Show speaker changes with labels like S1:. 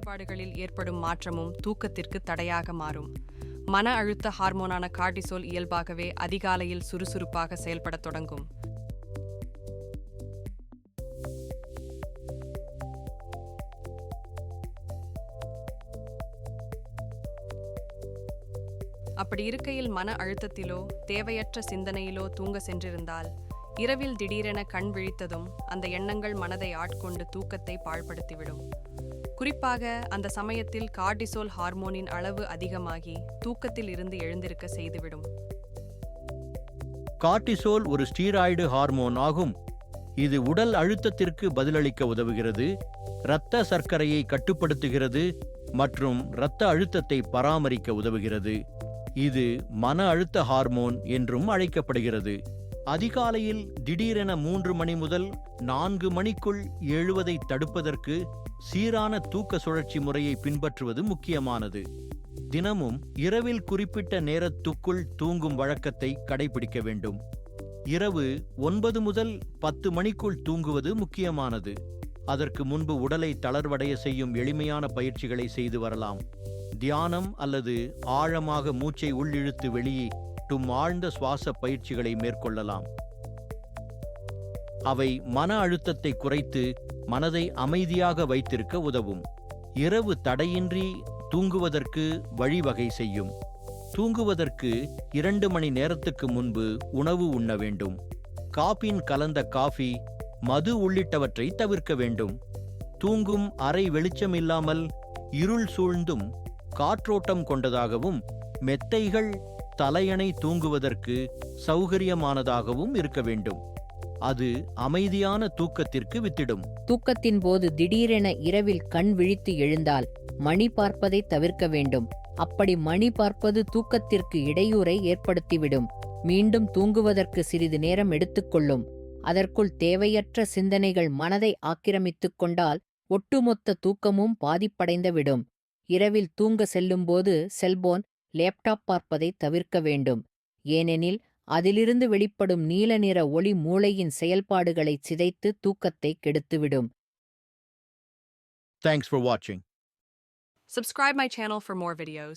S1: செயல்பாடுகளில் ஏற்படும் மாற்றமும் தூக்கத்திற்கு தடையாக மாறும். மன அழுத்த ஹார்மோனான கார்டிசோல் இயல்பாகவே அதிகாலையில் சுறுசுறுப்பாக செயல்படத் தொடங்கும். அப்படி இருக்கையில் மன அழுத்தத்திலோ தேவையற்ற சிந்தனையிலோ தூங்க சென்றிருந்தால் இரவில் திடீரென கண் விழித்ததும் அந்த எண்ணங்கள் மனதை ஆட்கொண்டு தூக்கத்தை பாழ்படுத்திவிடும். குறிப்பாக அந்த சமயத்தில் கார்டிசோல் ஹார்மோனின் அளவு அதிகமாகி தூக்கத்தில் இருந்து எழுந்திருக்க செய்துவிடும்.
S2: கார்டிசோல் ஒரு ஸ்டீராய்டு ஹார்மோன் ஆகும். இது உடல் அழுத்தத்திற்கு பதிலளிக்க உதவுகிறது இரத்த சர்க்கரையை கட்டுப்படுத்துகிறது மற்றும் இரத்த அழுத்தத்தை பராமரிக்க உதவுகிறது. இது மன அழுத்த ஹார்மோன் என்றும் அழைக்கப்படுகிறது. அதிகாலையில் திடீரென மூன்று மணி முதல் நான்கு மணிக்குள் எழுவதை தடுப்பதற்கு சீரான தூக்க சுழற்சி முறையை பின்பற்றுவது முக்கியமானது. தினமும் இரவில் குறிப்பிட்ட நேரத்துக்குள் தூங்கும் வழக்கத்தை கடைபிடிக்க வேண்டும். இரவு ஒன்பது முதல் பத்து மணிக்குள் தூங்குவது முக்கியமானது. அதற்கு முன்பு உடலை தளர்வடைய செய்யும் எளிமையான பயிற்சிகளை செய்து வரலாம். தியானம் அல்லது ஆழமாக மூச்சை உள்ளிழுத்து வெளியே மட்டும் ஆழ்ந்த சுவாச பயிற்சிகளை மேற்கொள்ளலாம். அவை மன அழுத்தத்தை குறைத்து மனதை அமைதியாக வைத்திருக்க உதவும். இரவு தடையின்றி தூங்குவதற்கு வழிவகை செய்யும். தூங்குவதற்கு இரண்டு மணி நேரத்துக்கு முன்பு உணவு உண்ண வேண்டும். காபின் கலந்த காஃபி மது உள்ளிட்டவற்றை தவிர்க்க வேண்டும். தூங்கும் அறை வெளிச்சமில்லாமல் இருள் சூழ்ந்தும் காற்றோட்டம் கொண்டதாகவும் மெத்தைகள் தலையணை தூங்குவதற்கு சௌகரியமானதாகவும் இருக்க வேண்டும். அது அமைதியான தூக்கத்திற்கு வித்திடும்.
S3: தூக்கத்தின் போது திடீரென இரவில் கண் விழித்து எழுந்தால் மணி பார்ப்பதை தவிர்க்க வேண்டும். அப்படி மணி பார்ப்பது தூக்கத்திற்கு இடையூறை ஏற்படுத்திவிடும். மீண்டும் தூங்குவதற்கு சிறிது நேரம் எடுத்துக்கொள்ளும். அதற்குள் தேவையற்ற சிந்தனைகள் மனதை ஆக்கிரமித்துக் கொண்டால் ஒட்டுமொத்த தூக்கமும் பாதிப்படைந்துவிடும். இரவில் தூங்க செல்லும்போது செல்போன் லேப்டாப் பார்ப்பதை தவிர்க்க வேண்டும். ஏனெனில் அதிலிருந்து வெளிப்படும் நீல நிற ஒளி மூளையின் செயல்பாடுகளை சிதைத்து தூக்கத்தை கெடுத்துவிடும்.
S2: தேங்க்ஸ் ஃபார் வாட்சிங்
S1: Subscribe my channel for more videos.